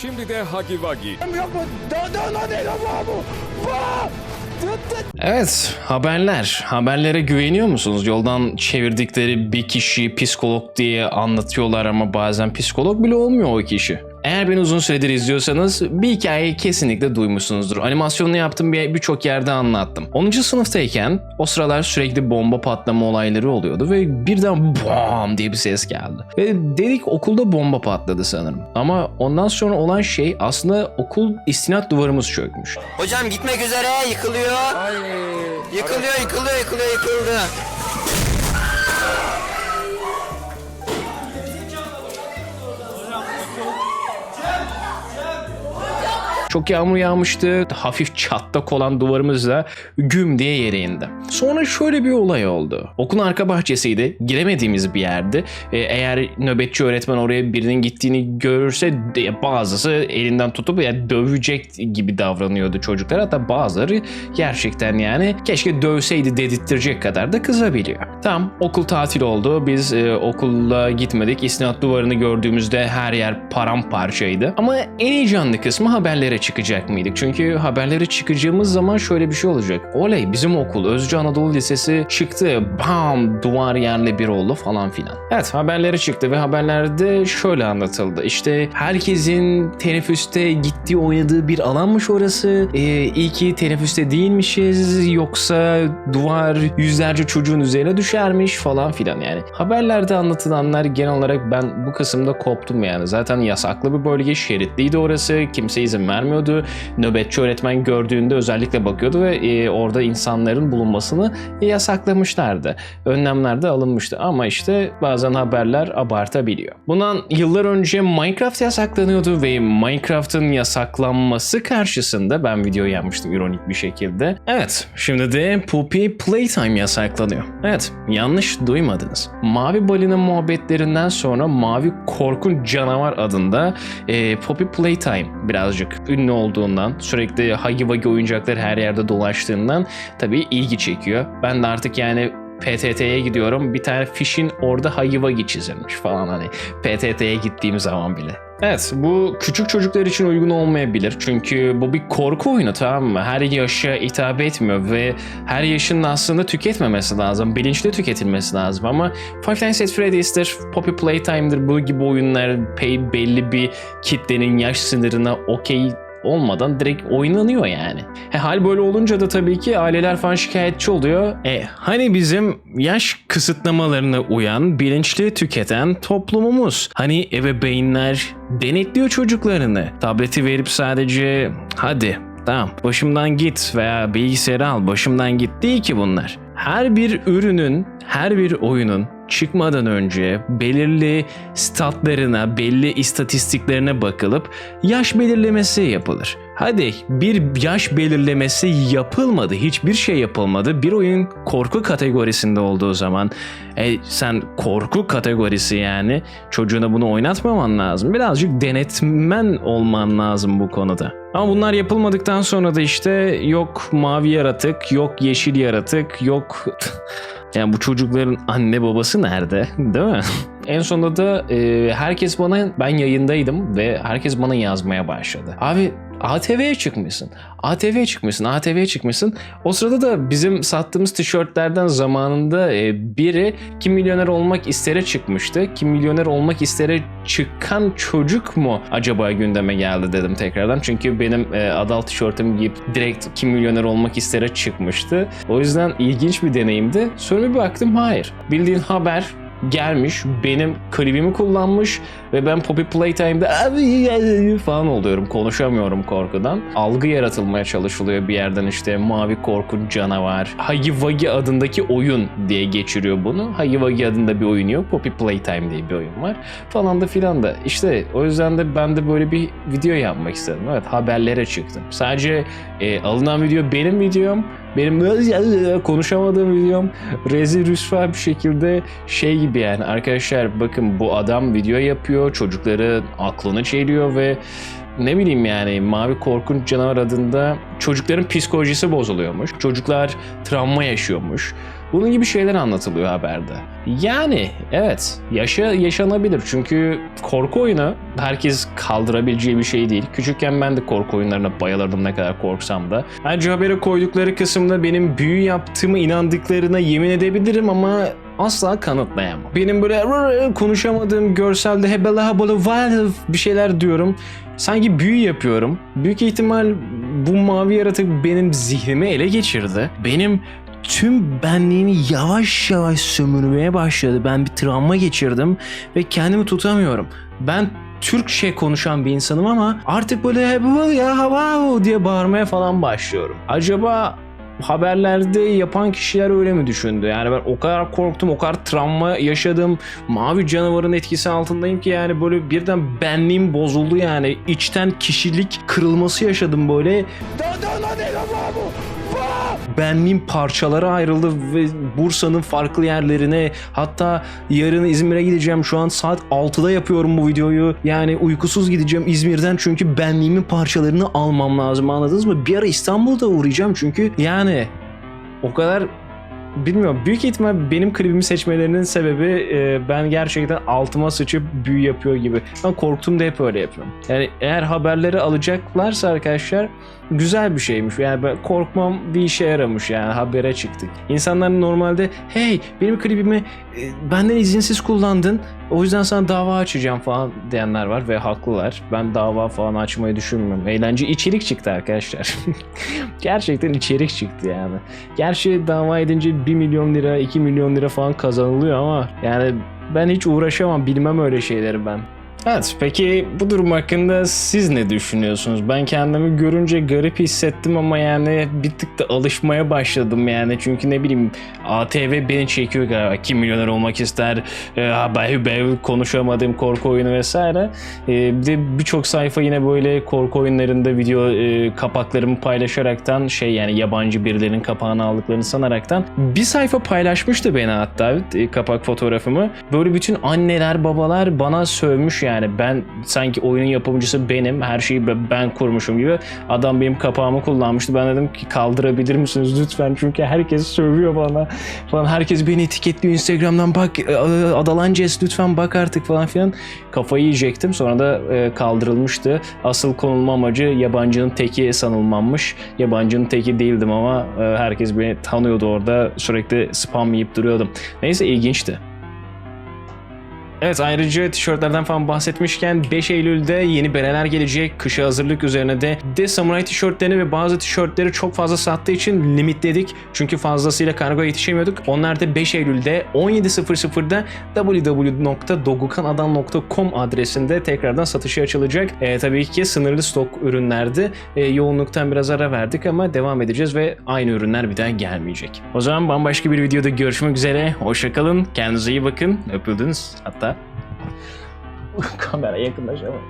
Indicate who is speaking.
Speaker 1: Şimdi de Hagi Wagi.
Speaker 2: Evet, haberler. Haberlere güveniyor musunuz? Yoldan çevirdikleri bir kişi psikolog diye anlatıyorlar ama bazen psikolog bile olmuyor o kişi. Eğer beni uzun süredir izliyorsanız bir hikayeyi kesinlikle duymuşsunuzdur. Animasyonunu yaptım bir- birçok yerde anlattım. 10. sınıftayken o sıralar sürekli bomba patlama olayları oluyordu ve birden BAM diye bir ses geldi. Ve dedik okulda bomba patladı sanırım. Ama ondan sonra olan şey aslında okul istinat duvarımız çökmüş.
Speaker 3: Hocam gitmek üzere yıkılıyor. Yıkılıyor yıkılıyor yıkılıyor yıkıldı.
Speaker 2: Çok yağmur yağmıştı. Hafif çatlak olan duvarımız da güm diye yere indi. Sonra şöyle bir olay oldu. Okulun arka bahçesiydi. Giremediğimiz bir yerdi. Ee, eğer nöbetçi öğretmen oraya birinin gittiğini görürse bazısı elinden tutup ya dövecek gibi davranıyordu çocuklar. Hatta bazıları gerçekten yani keşke dövseydi dedirttirecek kadar da kızabiliyor. Tam okul tatil oldu. Biz e, okulla gitmedik. İstinat duvarını gördüğümüzde her yer paramparçaydı. Ama en heyecanlı kısmı haberlere çıkacak mıydık? Çünkü haberlere çıkacağımız zaman şöyle bir şey olacak. Oley bizim okul Özcü Anadolu Lisesi çıktı. Bam duvar yerle bir oldu falan filan. Evet haberlere çıktı ve haberlerde şöyle anlatıldı. İşte herkesin teneffüste gittiği oynadığı bir alanmış orası. Ee, iyi ki teneffüste değilmişiz yoksa duvar yüzlerce çocuğun üzerine düşermiş falan filan yani. Haberlerde anlatılanlar genel olarak ben bu kısımda koptum yani. Zaten yasaklı bir bölge şeritliydi orası. Kimse izin vermiyordu. Nöbetçi öğretmen gördüğünde özellikle bakıyordu ve e, orada insanların bulunmasını yasaklamışlardı. Önlemler de alınmıştı ama işte bazen haberler abartabiliyor. Bundan yıllar önce Minecraft yasaklanıyordu ve Minecraft'ın yasaklanması karşısında ben video yapmıştım ironik bir şekilde. Evet, şimdi de Poppy Playtime yasaklanıyor. Evet, yanlış duymadınız. Mavi balina muhabbetlerinden sonra Mavi Korkunç Canavar adında e, Poppy Playtime birazcık olduğundan, sürekli Huggy Wuggy oyuncaklar her yerde dolaştığından tabii ilgi çekiyor. Ben de artık yani PTT'ye gidiyorum. Bir tane fişin orada Wuggy çizilmiş falan hani PTT'ye gittiğim zaman bile. Evet bu küçük çocuklar için uygun olmayabilir. Çünkü bu bir korku oyunu tamam mı? Her yaşa hitap etmiyor ve her yaşın aslında tüketmemesi lazım. Bilinçli tüketilmesi lazım ama Five Nights at Freddy's'tir, Poppy Playtime'dır bu gibi oyunlar pay belli bir kitlenin yaş sınırına okey olmadan direkt oynanıyor yani. He, hal böyle olunca da tabii ki aileler falan şikayetçi oluyor. E hani bizim yaş kısıtlamalarına uyan, bilinçli tüketen toplumumuz. Hani ebeveynler denetliyor çocuklarını. Tableti verip sadece hadi tamam başımdan git veya bilgisayarı al başımdan git değil ki bunlar. Her bir ürünün, her bir oyunun çıkmadan önce belirli statlarına, belli istatistiklerine bakılıp yaş belirlemesi yapılır. Hadi bir yaş belirlemesi yapılmadı, hiçbir şey yapılmadı. Bir oyun korku kategorisinde olduğu zaman e, sen korku kategorisi yani çocuğuna bunu oynatmaman lazım. Birazcık denetmen olman lazım bu konuda. Ama bunlar yapılmadıktan sonra da işte yok mavi yaratık, yok yeşil yaratık, yok Yani bu çocukların anne babası nerede? Değil mi? En sonunda da e, herkes bana ben yayındaydım ve herkes bana yazmaya başladı. Abi ATV'ye çıkmışsın. ATV'ye çıkmışsın. ATV'ye çıkmışsın. O sırada da bizim sattığımız tişörtlerden zamanında e, biri kim milyoner olmak istere çıkmıştı. Kim milyoner olmak istere çıkan çocuk mu acaba gündeme geldi dedim tekrardan. Çünkü benim e, adult tişörtümü giyip direkt kim milyoner olmak istere çıkmıştı. O yüzden ilginç bir deneyimdi. Sonra bir baktım hayır. Bildiğin haber gelmiş benim klibimi kullanmış ve ben Poppy Playtime'da falan oluyorum konuşamıyorum korkudan. Algı yaratılmaya çalışılıyor bir yerden işte mavi korkunç canavar. Huggy Wuggy adındaki oyun diye geçiriyor bunu. Huggy Wuggy adında bir oyun yok. Poppy Playtime diye bir oyun var. Falan da filan da. İşte o yüzden de ben de böyle bir video yapmak istedim. Evet haberlere çıktım. Sadece e, alınan video benim videom. Benim konuşamadığım videom rezil rüsva bir şekilde şey gibi yani arkadaşlar bakın bu adam video yapıyor çocukları aklını çeliyor ve ne bileyim yani Mavi Korkunç Canavar adında çocukların psikolojisi bozuluyormuş. Çocuklar travma yaşıyormuş. Bunun gibi şeyler anlatılıyor haberde. Yani evet yaşa yaşanabilir çünkü korku oyunu herkes kaldırabileceği bir şey değil. Küçükken ben de korku oyunlarına bayılırdım ne kadar korksam da. Ayrıca habere koydukları kısımda benim büyü yaptığımı inandıklarına yemin edebilirim ama asla kanıtlayamam. Benim böyle konuşamadığım görselde hebele val bir şeyler diyorum. Sanki büyü yapıyorum. Büyük ihtimal bu mavi yaratık benim zihnimi ele geçirdi. Benim tüm benliğini yavaş yavaş sömürmeye başladı. Ben bir travma geçirdim ve kendimi tutamıyorum. Ben Türkçe konuşan bir insanım ama artık böyle "Bu ya hava diye bağırmaya falan başlıyorum. Acaba haberlerde yapan kişiler öyle mi düşündü? Yani ben o kadar korktum, o kadar travma yaşadım. Mavi canavarın etkisi altındayım ki yani böyle birden benliğim bozuldu yani. içten kişilik kırılması yaşadım böyle. Benliğim parçalara ayrıldı ve Bursa'nın farklı yerlerine hatta yarın İzmir'e gideceğim. Şu an saat 6'da yapıyorum bu videoyu. Yani uykusuz gideceğim İzmir'den çünkü benliğimin parçalarını almam lazım anladınız mı? Bir ara İstanbul'da uğrayacağım çünkü yani o kadar bilmiyorum büyük ihtimal benim klibimi seçmelerinin sebebi e, ben gerçekten altıma sıçıp büyü yapıyor gibi. Ben korktuğumda hep öyle yapıyorum. Yani eğer haberleri alacaklarsa arkadaşlar güzel bir şeymiş. Yani ben korkmam bir işe yaramış yani habere çıktık. İnsanlar normalde hey benim klibimi e, benden izinsiz kullandın o yüzden sana dava açacağım falan diyenler var ve haklılar. Ben dava falan açmayı düşünmüyorum. Eğlence içerik çıktı arkadaşlar. Gerçekten içerik çıktı yani. Gerçi dava edince 1 milyon lira 2 milyon lira falan kazanılıyor ama yani ben hiç uğraşamam bilmem öyle şeyleri ben. Evet peki bu durum hakkında siz ne düşünüyorsunuz? Ben kendimi görünce garip hissettim ama yani bir tık da alışmaya başladım yani. Çünkü ne bileyim ATV beni çekiyor galiba. Kim milyoner olmak ister? E, ben konuşamadığım korku oyunu vesaire. E, bir de birçok sayfa yine böyle korku oyunlarında video e, kapaklarımı paylaşaraktan şey yani yabancı birilerinin kapağını aldıklarını sanaraktan bir sayfa paylaşmıştı beni hatta e, kapak fotoğrafımı. Böyle bütün anneler babalar bana sövmüş yani ben sanki oyunun yapımcısı benim her şeyi be- ben kurmuşum gibi adam benim kapağımı kullanmıştı. Ben dedim ki kaldırabilir misiniz lütfen? Çünkü herkes sövüyor bana. Falan herkes beni etiketliyor Instagram'dan bak e, Adalances lütfen bak artık falan filan. Kafayı yiyecektim. Sonra da e, kaldırılmıştı. Asıl konulma amacı yabancının teki sanılmamış yabancının teki değildim ama e, herkes beni tanıyordu orada. Sürekli spam yiyip duruyordum. Neyse ilginçti Evet ayrıca tişörtlerden falan bahsetmişken 5 Eylül'de yeni bereler gelecek. Kışa hazırlık üzerine de de samuray tişörtlerini ve bazı tişörtleri çok fazla sattığı için limitledik. Çünkü fazlasıyla kargo yetişemiyorduk. Onlar da 5 Eylül'de 17.00'da www.dogukanadan.com adresinde tekrardan satışa açılacak. E, tabii ki sınırlı stok ürünlerdi. E, yoğunluktan biraz ara verdik ama devam edeceğiz ve aynı ürünler bir daha gelmeyecek. O zaman bambaşka bir videoda görüşmek üzere. Hoşçakalın. Kendinize iyi bakın. Öpüldünüz. Hatta 刚买了 mẹ là 么